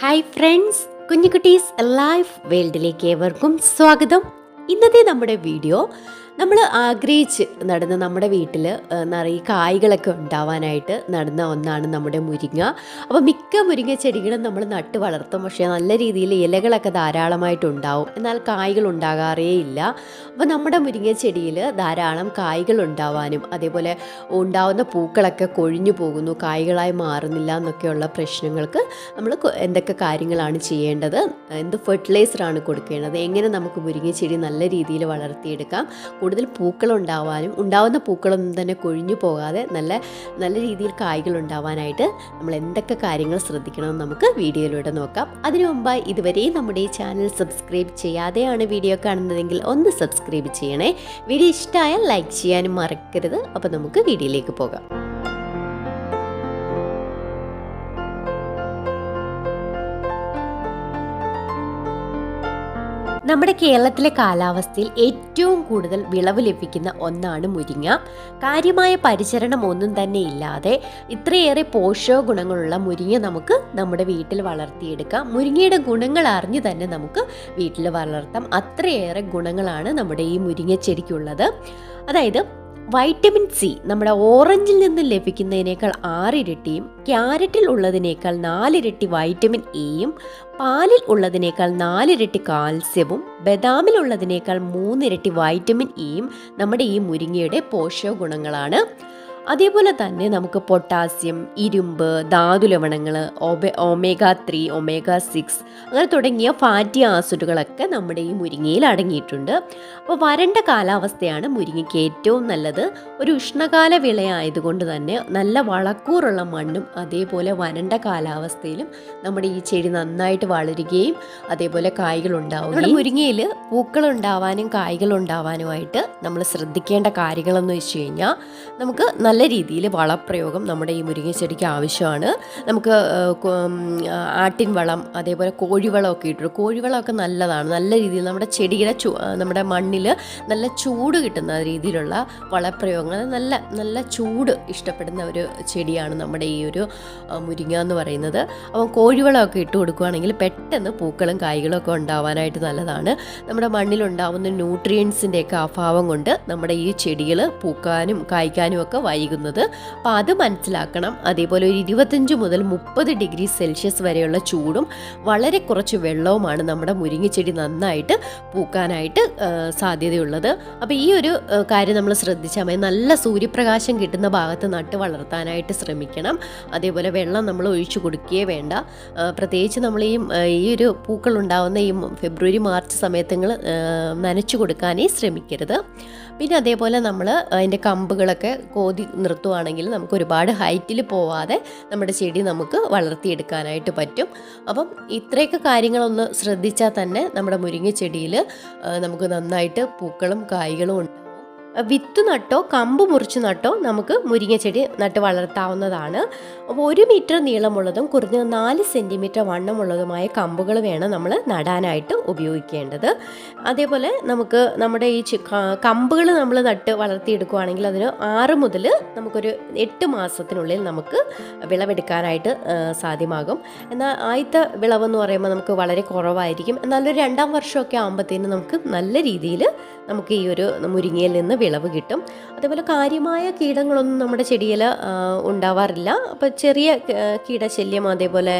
Hi friends കുഞ്ഞുകുട്ടീസ് life വേൾഡിലേക്ക് ഏവർക്കും സ്വാഗതം. ഇന്നത്തെ നമ്മുടെ വീഡിയോ നമ്മൾ ആഗ്രഹിച്ച് നടന്ന നമ്മുടെ വീട്ടിൽ നിറയെ കായ്കളൊക്കെ ഉണ്ടാവാനായിട്ട് നടന്ന ഒന്നാണ് നമ്മുടെ മുരിങ്ങ. അപ്പോൾ മിക്ക മുരിങ്ങ ചെടികളും നമ്മൾ നട്ട് വളർത്തും. പക്ഷേ നല്ല രീതിയിൽ ഇലകളൊക്കെ ധാരാളമായിട്ട് ഉണ്ടാവും. എന്നാൽ കായ്കൾ ഉണ്ടാകാറേ ഇല്ല. അപ്പോൾ നമ്മുടെ മുരിങ്ങ ചെടിയിൽ ധാരാളം കായ്കൾ ഉണ്ടാവാനും അതേപോലെ ഉണ്ടാവുന്ന പൂക്കളൊക്കെ കൊഴിഞ്ഞു പോകുന്നു കായ്കളായി മാറുന്നില്ല എന്നൊക്കെയുള്ള പ്രശ്നങ്ങൾക്ക് നമ്മൾ എന്തൊക്കെ കാര്യങ്ങളാണ് ചെയ്യേണ്ടത്? എന്ത് ഫെർട്ടിലൈസറാണ് കൊടുക്കേണ്ടത്? എങ്ങനെ നമുക്ക് മുരിങ്ങ ചെടി നല്ല രീതിയിൽ വളർത്തിയെടുക്കാം? കൂടുതൽ പൂക്കൾ ഉണ്ടാവാനും ഉണ്ടാവുന്ന പൂക്കളൊന്നും തന്നെ കൊഴിഞ്ഞു പോകാതെ നല്ല നല്ല രീതിയിൽ കായ്കൾ ഉണ്ടാവാനായിട്ട് നമ്മൾ എന്തൊക്കെ കാര്യങ്ങൾ ശ്രദ്ധിക്കണമെന്ന് നമുക്ക് വീഡിയോയിലൂടെ നോക്കാം. അതിനു മുമ്പായി ഇതുവരെയും നമ്മുടെ ഈ ചാനൽ സബ്സ്ക്രൈബ് ചെയ്യാതെയാണ് വീഡിയോ കാണുന്നതെങ്കിൽ ഒന്ന് സബ്സ്ക്രൈബ് ചെയ്യണേ. വീഡിയോ ഇഷ്ടമായാൽ ലൈക്ക് ചെയ്യാനും മറക്കരുത്. അപ്പോൾ നമുക്ക് വീഡിയോയിലേക്ക് പോകാം. നമ്മുടെ കേരളത്തിലെ കാലാവസ്ഥയിൽ ഏറ്റവും കൂടുതൽ വിളവ് ലഭിക്കുന്ന ഒന്നാണ് മുരിങ്ങ. കാര്യമായ പരിചരണം ഒന്നും തന്നെ ഇല്ലാതെ ഇത്രയേറെ പോഷക ഗുണങ്ങളുള്ള മുരിങ്ങ നമുക്ക് നമ്മുടെ വീട്ടിൽ വളർത്തിയെടുക്കാം. മുരിങ്ങയുടെ ഗുണങ്ങൾ അറിഞ്ഞു തന്നെ നമുക്ക് വീട്ടിൽ വളർത്താം. അത്രയേറെ ഗുണങ്ങളാണ് നമ്മുടെ ഈ മുരിങ്ങ ചെടിക്കുള്ളത് അതായത് വൈറ്റമിൻ സി നമ്മുടെ ഓറഞ്ചിൽ നിന്ന് ലഭിക്കുന്നതിനേക്കാൾ ആറിരട്ടിയും ക്യാരറ്റിൽ ഉള്ളതിനേക്കാൾ നാലിരട്ടി വൈറ്റമിൻ എയും പാലിൽ ഉള്ളതിനേക്കാൾ നാലിരട്ടി കാൽസ്യവും ബദാമിൽ ഉള്ളതിനേക്കാൾ മൂന്നിരട്ടി വൈറ്റമിൻ ഇയും നമ്മുടെ ഈ മുരിങ്ങയുടെ പോഷക ഗുണങ്ങളാണ് അതേപോലെ തന്നെ നമുക്ക് പൊട്ടാസ്യം ഇരുമ്പ് ധാതുലവണങ്ങൾ ഒബെ ഒമേഗ ത്രീ ഒമേഗ സിക്സ് അങ്ങനെ തുടങ്ങിയ ഫാറ്റി ആസിഡുകളൊക്കെ നമ്മുടെ ഈ മുരിങ്ങയിൽ അടങ്ങിയിട്ടുണ്ട്. അപ്പോൾ വരണ്ട കാലാവസ്ഥയാണ് മുരിങ്ങയ്ക്ക് ഏറ്റവും നല്ലത്. ഒരു ഉഷ്ണകാല വിളയായതുകൊണ്ട് തന്നെ നല്ല വളക്കൂറുള്ള മണ്ണും അതേപോലെ വരണ്ട കാലാവസ്ഥയിലും നമ്മുടെ ഈ ചെടി നന്നായിട്ട് വളരുകയും അതേപോലെ കായ്കൾ ഉണ്ടാവുകയും മുരിങ്ങയിൽ പൂക്കൾ ഉണ്ടാവാനും കായ്കൾ ഉണ്ടാവാനുമായിട്ട് നമ്മൾ ശ്രദ്ധിക്കേണ്ട കാര്യങ്ങളെന്ന് വെച്ച് കഴിഞ്ഞാൽ നമുക്ക് നല്ല രീതിയിൽ വളപ്രയോഗം നമ്മുടെ ഈ മുരിങ്ങ ചെടിക്ക് ആവശ്യമാണ്. നമുക്ക് ആട്ടിൻ വളം അതേപോലെ കോഴിവളമൊക്കെ ഇട്ടു കോഴിവളമൊക്കെ നല്ലതാണ്. നല്ല രീതിയിൽ നമ്മുടെ ചെടിയുടെ ചു നമ്മുടെ മണ്ണിൽ നല്ല ചൂട് കിട്ടുന്ന രീതിയിലുള്ള വളപ്രയോഗങ്ങൾ നല്ല നല്ല ചൂട് ഇഷ്ടപ്പെടുന്ന ഒരു ചെടിയാണ് നമ്മുടെ ഈ ഒരു മുരിങ്ങ എന്ന് പറയുന്നത്. അപ്പം കോഴിവളമൊക്കെ ഇട്ട് കൊടുക്കുകയാണെങ്കിൽ പെട്ടെന്ന് പൂക്കളും കായ്കളും ഒക്കെ ഉണ്ടാവാനായിട്ട് നല്ലതാണ്. നമ്മുടെ മണ്ണിലുണ്ടാവുന്ന ന്യൂട്രിയൻസിന്റെയൊക്കെ അഭാവം കൊണ്ട് നമ്മുടെ ഈ ചെടികൾ പൂക്കാനും കായ്ക്കാനും ഒക്കെ വൈകുന്നത് അപ്പോൾ അത് മനസ്സിലാക്കണം. അതേപോലെ ഒരു ഇരുപത്തഞ്ച് മുതൽ മുപ്പത് ഡിഗ്രി സെൽഷ്യസ് വരെയുള്ള ചൂടും വളരെ കുറച്ച് വെള്ളവുമാണ് നമ്മുടെ മുരിങ്ങച്ചെടി നന്നായിട്ട് പൂക്കാനായിട്ട് സാധ്യതയുള്ളത്. അപ്പോൾ ഈ ഒരു കാര്യം നമ്മൾ ശ്രദ്ധിച്ചാൽ മതി. നല്ല സൂര്യപ്രകാശം കിട്ടുന്ന ഭാഗത്ത് നട്ട് വളർത്താനായിട്ട് ശ്രമിക്കണം. അതേപോലെ വെള്ളം നമ്മൾ ഒഴിച്ചു കൊടുക്കുകയേ വേണ്ട. പ്രത്യേകിച്ച് നമ്മൾ ഈ ഈ ഒരു പൂക്കൾ ഉണ്ടാവുന്ന ഈ ഫെബ്രുവരി മാർച്ച് സമയത്ത് നിങ്ങൾ നനച്ചു കൊടുക്കാനേ ശ്രമിക്കരുത്. പിന്നെ അതേപോലെ നമ്മൾ അതിന്റെ കമ്പുകളൊക്കെ കോതി നിർത്തുവാണെങ്കിൽ നമുക്ക് ഒരുപാട് ഹൈറ്റിൽ പോവാതെ നമ്മുടെ ചെടി നമുക്ക് വളർത്തിയെടുക്കാനായിട്ട് പറ്റും. അപ്പം ഇത്രയൊക്കെ കാര്യങ്ങളൊന്ന് ശ്രദ്ധിച്ചാൽ തന്നെ നമ്മുടെ മുരിങ്ങ ചെടിയിൽ നമുക്ക് നന്നായിട്ട് പൂക്കളും കായ്കളും ഉണ്ടാവും വിത്ത് നട്ടോ കമ്പ് മുറിച്ച് നട്ടോ നമുക്ക് മുരിങ്ങ ചെടി നട്ട് വളർത്താവുന്നതാണ്. അപ്പോൾ ഒരു മീറ്റർ നീളമുള്ളതും കുറഞ്ഞത് നാല് സെന്റിമീറ്റർ വണ്ണമുള്ളതുമായ കമ്പുകൾ വേണം നമ്മൾ നടാനായിട്ട് ഉപയോഗിക്കേണ്ടത്. അതേപോലെ നമുക്ക് നമ്മുടെ ഈ കമ്പുകൾ നമ്മൾ നട്ട് വളർത്തിയെടുക്കുകയാണെങ്കിൽ അതിന് ആറ് മുതൽ നമുക്കൊരു എട്ട് മാസത്തിനുള്ളിൽ നമുക്ക് വിളവെടുക്കാനായിട്ട് സാധ്യമാകും. എന്നാൽ ആദ്യത്തെ വിളവെന്ന് പറയുമ്പോൾ നമുക്ക് വളരെ കുറവായിരിക്കും. എന്നാലൊരു രണ്ടാം വർഷമൊക്കെ ആകുമ്പോഴത്തേനും നമുക്ക് നല്ല രീതിയിൽ നമുക്ക് ഈ ഒരു മുരിങ്ങയിൽ നിന്ന് വിളവ് കിട്ടും. അതേപോലെ കാര്യമായ കീടങ്ങളൊന്നും നമ്മുടെ ചെടിയിൽ ഉണ്ടാവാറില്ല. അപ്പോൾ ചെറിയ കീടശല്യം അതേപോലെ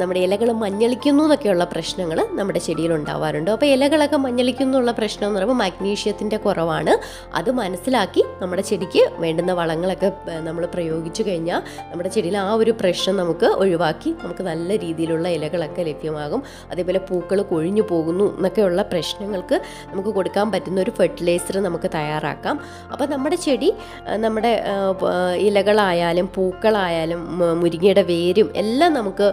നമ്മുടെ ഇലകൾ മഞ്ഞളിക്കുന്നു എന്നൊക്കെയുള്ള പ്രശ്നങ്ങൾ നമ്മുടെ ചെടിയിൽ ഉണ്ടാവാറുണ്ട്. അപ്പോൾ ഇലകളൊക്കെ മഞ്ഞളിക്കുന്നു എന്നുള്ള പ്രശ്നം എന്ന് പറയുമ്പോൾ മഗ്നീഷ്യത്തിന്റെ കുറവാണ്. അത് മനസ്സിലാക്കി നമ്മുടെ ചെടിക്ക് വേണ്ടുന്ന വളങ്ങളൊക്കെ നമ്മൾ പ്രയോഗിച്ചു കഴിഞ്ഞാൽ നമ്മുടെ ചെടിയിൽ ആ ഒരു പ്രശ്നം നമുക്ക് ഒഴിവാക്കി നമുക്ക് നല്ല രീതിയിലുള്ള ഇലകളൊക്കെ ലഭ്യമാകും. അതേപോലെ പൂക്കൾ കൊഴിഞ്ഞു പോകുന്നു എന്നൊക്കെയുള്ള പ്രശ്നങ്ങൾക്ക് നമുക്ക് കൊടുക്കാൻ പറ്റുന്ന ഒരു ഫെർട്ടിലൈസർ നമുക്ക് തയ്യാറാക്കാം. അപ്പോൾ നമ്മുടെ ചെടി നമ്മുടെ ഇലകളായാലും പൂക്കളായാലും മുരിങ്ങയുടെ വേരും എല്ലാം നമുക്ക്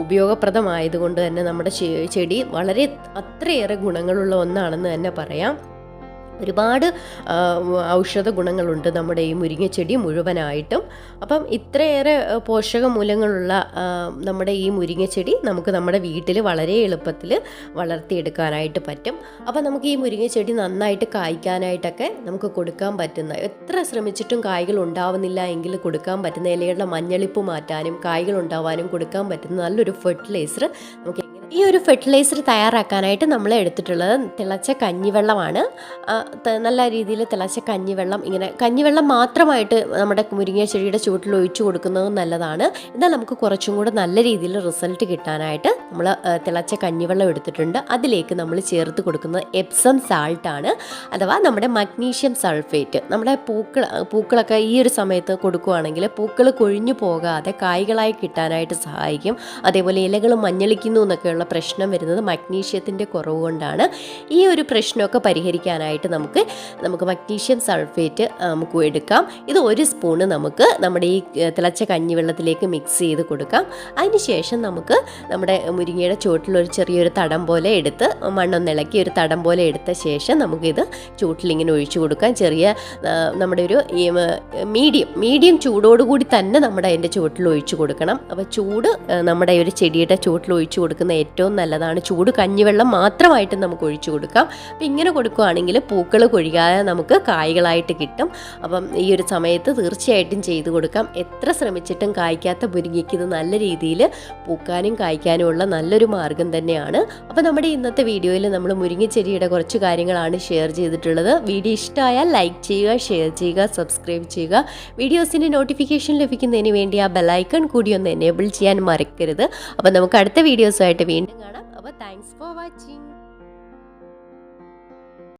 ഉപയോഗപ്രദമായതുകൊണ്ട് തന്നെ നമ്മുടെ ചെടി വളരെ അത്രയേറെ ഗുണങ്ങളുള്ള ഒന്നാണെന്ന് തന്നെ പറയാം. ഒരുപാട് ഔഷധ ഗുണങ്ങളുണ്ട് നമ്മുടെ ഈ മുരിങ്ങച്ചെടി മുഴുവനായിട്ടും. അപ്പം ഇത്രയേറെ ആ, പോഷക മൂല്യങ്ങളുള്ള നമ്മുടെ ഈ മുരിങ്ങച്ചെടി നമുക്ക് നമ്മുടെ വീട്ടിൽ വളരെ എളുപ്പത്തിൽ വളർത്തിയെടുക്കാനായിട്ട് പറ്റും. അപ്പം നമുക്ക് ഈ മുരിങ്ങച്ചെടി നന്നായിട്ട് കായ്ക്കാനായിട്ടൊക്കെ നമുക്ക് കൊടുക്കാൻ പറ്റുന്ന എത്ര ശ്രമിച്ചിട്ടും കായ്കൾ ഉണ്ടാവുന്നില്ല എങ്കിൽ കൊടുക്കാൻ പറ്റുന്ന ഇലകളുടെ മഞ്ഞളിപ്പ് മാറ്റാനും കായ്കൾ ഉണ്ടാവാനും കൊടുക്കാൻ പറ്റുന്ന നല്ലൊരു ഫെർട്ടിലൈസർ നമുക്ക് ഈ ഒരു ഫെർട്ടിലൈസർ തയ്യാറാക്കാനായിട്ട് നമ്മൾ എടുത്തിട്ടുള്ളത് തിളച്ച കഞ്ഞിവെള്ളമാണ്. നല്ല രീതിയിൽ തിളച്ച കഞ്ഞിവെള്ളം ഇങ്ങനെ കഞ്ഞിവെള്ളം മാത്രമായിട്ട് നമ്മുടെ മുരിങ്ങ ചെടിയുടെ ചുവട്ടിൽ ഒഴിച്ചു കൊടുക്കുന്നത് നല്ലതാണ്. എന്നാൽ നമുക്ക് കുറച്ചും കൂടെ നല്ല രീതിയിൽ റിസൾട്ട് കിട്ടാനായിട്ട് നമ്മൾ തിളച്ച കഞ്ഞിവെള്ളം എടുത്തിട്ടുണ്ട്. അതിലേക്ക് നമ്മൾ ചേർത്ത് കൊടുക്കുന്നത് എപ്സം സാൾട്ടാണ് അഥവാ നമ്മുടെ മഗ്നീഷ്യം സൾഫേറ്റ് നമ്മുടെ പൂക്കൾ പൂക്കളൊക്കെ ഈ ഒരു സമയത്ത് കൊടുക്കുകയാണെങ്കിൽ പൂക്കൾ കൊഴിഞ്ഞു പോകാതെ കായ്കളായി കിട്ടാനായിട്ട് സഹായിക്കും. അതേപോലെ ഇലകൾ മഞ്ഞളിക്കുന്നു എന്നൊക്കെയുള്ള പ്രശ്നം വരുന്നത് മഗ്നീഷ്യത്തിന്റെ കുറവ് കൊണ്ടാണ് ഈ ഒരു പ്രശ്നമൊക്കെ പരിഹരിക്കാനായിട്ട് നമുക്ക് നമുക്ക് മഗ്നീഷ്യം സൾഫേറ്റ് നമുക്ക് എടുക്കാം. ഇത് ഒരു സ്പൂണ് നമുക്ക് നമ്മുടെ ഈ തിളച്ച കഞ്ഞിവെള്ളത്തിലേക്ക് മിക്സ് ചെയ്ത് കൊടുക്കാം. അതിനുശേഷം നമുക്ക് നമ്മുടെ മുരിങ്ങയുടെ ചുവട്ടിൽ ഒരു ചെറിയൊരു തടം പോലെ എടുത്ത് മണ്ണൊന്നിളക്കി ഒരു തടം പോലെ എടുത്ത ശേഷം നമുക്കിത് ചൂട്ടിലിങ്ങനെ ഒഴിച്ചു കൊടുക്കാം. ചെറിയ നമ്മുടെ ഒരു മീഡിയം മീഡിയം ചൂടോടുകൂടി തന്നെ നമ്മുടെ അതിന്റെ ചുവട്ടിൽ ഒഴിച്ചു കൊടുക്കണം. അപ്പോൾ ചൂട് നമ്മുടെ ഒരു ചെടിയുടെ ചുവട്ടിൽ ഒഴിച്ചു കൊടുക്കുന്ന ഏറ്റവും നല്ലതാണ്. ചൂട് കഞ്ഞിവെള്ളം മാത്രമായിട്ട് നമുക്ക് ഒഴിച്ചു കൊടുക്കാം. അപ്പം ഇങ്ങനെ കൊടുക്കുകയാണെങ്കിൽ പൂക്കൾ കൊഴിയാതെ നമുക്ക് കായ്കളായിട്ട് കിട്ടും. അപ്പം ഈ ഒരു സമയത്ത് തീർച്ചയായിട്ടും ചെയ്തു കൊടുക്കാം. എത്ര ശ്രമിച്ചിട്ടും കായ്ക്കാത്ത മുരിങ്ങയ്ക്ക് ഇത് നല്ല രീതിയിൽ പൂക്കാനും കായ്ക്കാനും ഉള്ള നല്ലൊരു മാർഗം തന്നെയാണ്. അപ്പോൾ നമ്മുടെ ഇന്നത്തെ വീഡിയോയിൽ നമ്മൾ മുരിങ്ങച്ചെടിയുടെ കുറച്ച് കാര്യങ്ങളാണ് ഷെയർ ചെയ്തിട്ടുള്ളത്. വീഡിയോ ഇഷ്ടമായാൽ ലൈക്ക് ചെയ്യുക ഷെയർ ചെയ്യുക സബ്സ്ക്രൈബ് ചെയ്യുക. വീഡിയോസിന്റെ നോട്ടിഫിക്കേഷൻ ലഭിക്കുന്നതിന് വേണ്ടി ആ ബെലൈക്കൺ കൂടി ഒന്ന് എനേബിൾ ചെയ്യാൻ മറക്കരുത്. അപ്പോൾ നമുക്ക് അടുത്ത വീഡിയോസുമായിട്ട് വീണ്ടും കാണാം അപ്പോൾ താങ്ക്സ് ഫോർ വാച്ചിങ്